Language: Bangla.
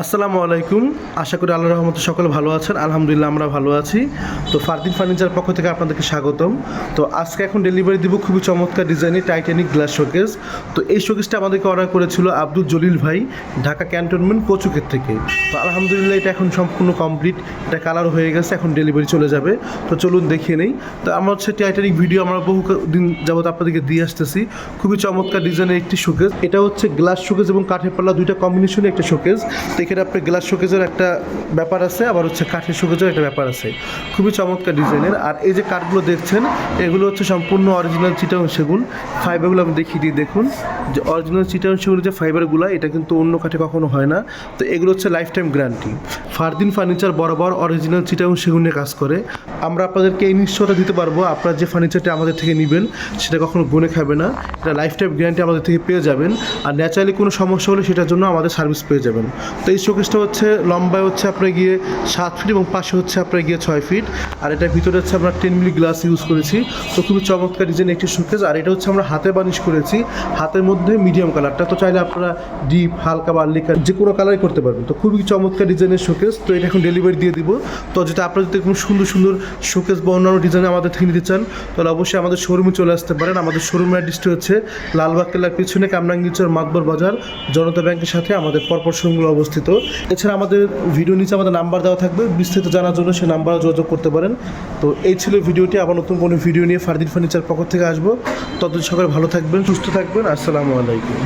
আসসালামু আলাইকুম। আশা করি আল্লাহ রহমতে সকলে ভালো আছেন। আলহামদুলিল্লাহ আমরা ভালো আছি। তো ফারদিন ফার্নিচার পক্ষ থেকে আপনাদেরকে স্বাগতম। তো আজকে এখন ডেলিভারি দিব খুবই চমৎকার ডিজাইনের টাইটানিক গ্লাস শোকেস তো এই শোকেসটা আমাদেরকে অর্ডার করেছিল আব্দুল জলিল ভাই, ঢাকা ক্যান্টনমেন্ট কচুকের থেকে। তো আলহামদুলিল্লাহ এটা এখন সম্পূর্ণ কমপ্লিট এটা কালার হয়ে গেছে, এখন ডেলিভারি চলে যাবে। তো চলুন দেখিয়ে নেই। তো আমরা হচ্ছে টাইটানিক ভিডিও আমরা বহু দিন যাবত আপনাদেরকে দিয়ে আসতেছি। খুবই চমৎকার ডিজাইনের একটি শোকেস এটা হচ্ছে গ্লাস শোকেস এবং কাঠের পাল্লা দুইটা কম্বিনেশনে একটা শোকেস তো এখানে আপনার গ্লাস শোকেজের একটা ব্যাপার আছে, আবার হচ্ছে কাঠের শোকেজের একটা ব্যাপার আছে। খুবই চমৎকার ডিজাইনের। আর এই যে কাঠগুলো দেখছেন, এগুলো হচ্ছে সম্পূর্ণ অরিজিনাল চিটাং সেগুন। ফাইবারগুলো আমি দেখিয়ে দিই, দেখুন। যে অরিজিনাল চিটাং সেগুনের যে ফাইবারগুলো এটা কিন্তু অন্য কাঠে কখনো হয় না। তো এগুলো হচ্ছে life time guarantee Fardin furniture বরাবর অরিজিনাল চিটাং সেগুনে কাজ করে। আমরা আপনাদেরকে এই নিশ্চয়তা দিতে পারব। আপনারা যে ফার্নিচারটা আমাদের থেকে নেবেন, সেটা কখনো গুনে খাবে না। এটা লাইফ টাইম গ্যারান্টি আমাদের থেকে পেয়ে যাবেন। আর ন্যাচারালি কোনো সমস্যা হলে সেটার জন্য আমাদের সার্ভিস পেয়ে যাবেন। তো এই শোকেসটা হচ্ছে, লম্বায় হচ্ছে আপনার গিয়ে সাত ফিট এবং পাশে হচ্ছে আপনার গিয়ে ছয় ফিট আর এটার ভিতরে হচ্ছে আমরা টেন মিলি গ্লাস ইউজ করেছি। তো খুবই চমৎকার ডিজাইন একটি শোকেস আর এটা হচ্ছে আমরা হাতে বানিশ করেছি। হাতের মধ্যে মিডিয়াম কালারটা তো চাইলে আপনারা ডিপ হালকা বা আর্লিকা যে কোনো কালারই করতে পারবেন। তো খুবই চমৎকার ডিজাইনের শোকেস তো এটা এখন ডেলিভারি দিয়ে দিব। তো যেটা আপনারা যদি কোনো সুন্দর সুন্দর শোকেস বা অন্যান্য ডিজাইন আমাদের থেকে নিতে চান, তাহলে অবশ্যই আমাদের শোরুমে চলে আসতে পারেন। আমাদের শোরুমের অ্যাড্রেসটি হচ্ছে লালবাগ কেলার পিছনে কামরাঙ্গিচর মাতবর বাজার, জনতা ব্যাংকের সাথে আমাদের পরপর শোরুমগুলো অবস্থিত। এছাড়া আমাদের ভিডিও নিচে আমাদের নাম্বার দেওয়া থাকবে, বিস্তারিত জানার জন্য সে নাম্বারে যোগাযোগ করতে পারেন। তো এই ছিল ভিডিওটি আবার নতুন কোনো ভিডিও নিয়ে ফার্দিন ফার্নিচার পক্ষ থেকে আসব। ততদিন সকালে ভালো থাকবেন, সুস্থ থাকবেন, আসসালামু আলাইকুম।